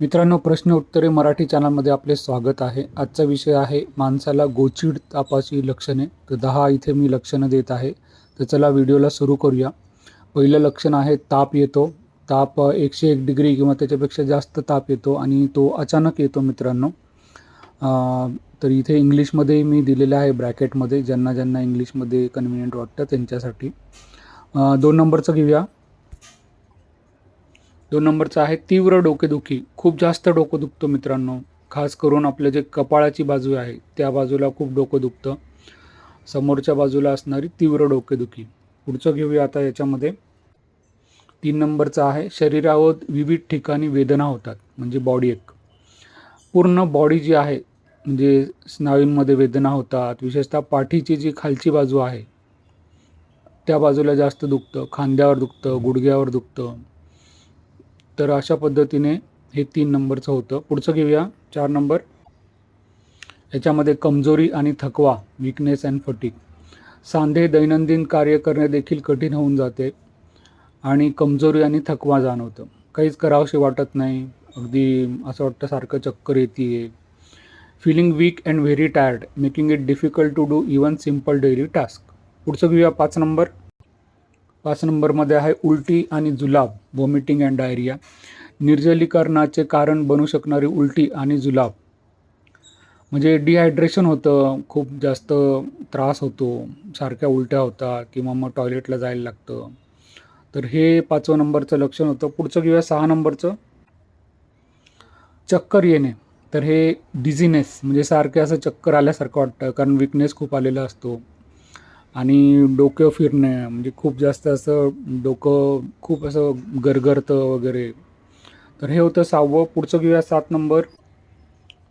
मित्रांनो प्रश्न उत्तरे मराठी चॅनलमध्ये आपले स्वागत आहे. आजचा विषय आहे माणसाला गोचिड तापाची लक्षणे. तर दहा इथे मी लक्षणं देत आहे. तर चला व्हिडिओला सुरू करूया. पहिलं लक्षण आहे ताप येतो. ताप एकशे एक डिग्री किंवा त्याच्यापेक्षा जास्त ताप येतो आणि तो अचानक येतो मित्रांनो. तर इथे इंग्लिशमध्ये मी दिलेलं आहे ब्रॅकेटमध्ये ज्यांना ज्यांना इंग्लिशमध्ये कन्व्हिनियंट वाटतं त्यांच्यासाठी. दोन नंबरचं घेऊया. दोन नंबरचा आहे तीव्र डोकेदुखी. खूप जास्त डोकं दुखतं मित्रांनो. खास करून आपलं जे कपाळाची बाजू आहे त्या बाजूला खूप डोकं दुखतं. समोरच्या बाजूला असणारी तीव्र डोकेदुखी. पुढचं घेऊया आता याच्यामध्ये. तीन नंबरचा आहे शरीरावर विविध ठिकाणी वेदना होतात म्हणजे बॉडी एक. पूर्ण बॉडी जी आहे म्हणजे स्नायूंमध्ये वेदना होतात विशेषतः पाठीची जी खालची बाजू आहे त्या बाजूला जास्त दुखतं खांद्यावर दुखतं गुडघ्यावर दुखतं. तर अशा पद्धतीने हे तीन नंबरचं होतं. पुढचं घेऊया. चार नंबर. याच्यामध्ये कमजोरी आणि थकवा विकनेस अँड फटीक सांधे दैनंदिन कार्य करणे देखील कठीण होऊन जाते आणि कमजोरी आणि थकवा जाणवतं. काहीच करावंसे वाटत नाही. अगदी असं वाटतं सारखं चक्कर येते feeling weak and very tired making it difficult to do even simple daily task पुढचं घेऊया पाच नंबर. पाच नंबरमध्ये आहे उलटी आणि जुलाब व्हॉमिटिंग अँड डायरिया निर्जलीकरणाचे कारण बनू शकणारी उलटी आणि जुलाब. म्हणजे डिहायड्रेशन होतं खूप जास्त त्रास होतो सारख्या उलट्या होतात किंवा मग टॉयलेटला जायला लागतं. तर हे पाचवं नंबरचं लक्षण होतं. पुढचं घेऊया सहा नंबरचं. चक्कर येणे. तर हे डिझिनेस म्हणजे सारखे असं चक्कर आल्यासारखं वाटतं कारण विकनेस खूप आलेला असतो. आणि डोकं फिरणे म्हणजे खूप जास्त असं डोकं खूप असं गरगरतं वगैरे. तर हे होतं सहावं. पुढचं घेऊया सात नंबर.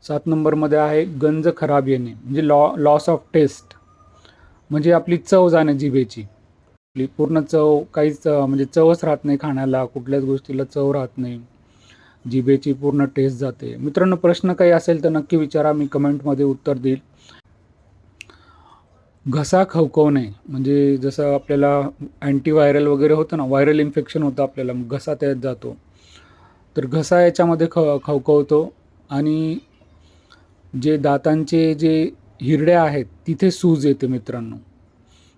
सात नंबरमध्ये आहे गंज खराब येणे म्हणजे लॉ लॉस ऑफ टेस्ट. म्हणजे आपली चव जाणे जिभेची. आपली पूर्ण चव काहीच म्हणजे चवच राहत नाही खाण्याला कुठल्याच गोष्टीला चव राहत नाही. जिभेची पूर्ण टेस्ट जाते. मित्रांनो प्रश्न काही असेल तर नक्की विचारा. मी कमेंटमध्ये उत्तर देईल. घसा खवखवणे म्हणजे जसं आपल्याला अँटीव्हायरल वगैरे होतं ना व्हायरल इन्फेक्शन होतं आपल्याला मग घसा त्यात जातो. तर घसा याच्यामध्ये ख खवखवतो आणि जे दातांचे जे हिरड्या आहेत तिथे सूज येते मित्रांनो.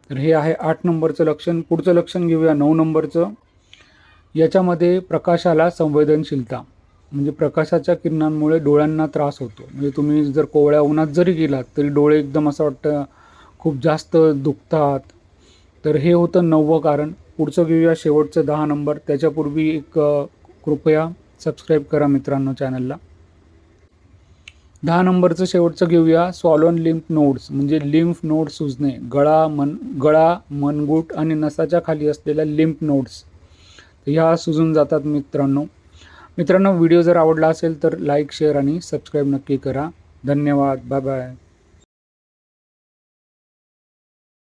तर हे आहे आठ नंबरचं लक्षण. पुढचं लक्षण घेऊया नऊ नंबरचं. याच्यामध्ये प्रकाशाला संवेदनशीलता. म्हणजे प्रकाशाच्या किरणांमुळे डोळ्यांना त्रास होतो. म्हणजे तुम्ही जर कोवळ्या उन्हात जरी गेलात तरी डोळे एकदम असं वाटतं खूप जास्त दुखतात. तर हे होतं नववं कारण. पुढचं घेऊया शेवटचं दहा नंबर. त्याच्यापूर्वी एक कृपया सबस्क्राईब करा मित्रांनो चॅनलला दहा नंबरचं शेवटचं घेऊया. सॉलोन लिम्फ नोड्स म्हणजे लिम्फ नोड सुजणे. गळा मन गळा मनगूट आणि नसाच्या खाली असलेल्या लिम्फ नोड्स ह्या सुजून जातात मित्रांनो. मित्रांनो व्हिडिओ जर आवडला असेल तर लाईक शेअर आणि सबस्क्राईब नक्की करा. धन्यवाद. Bye bye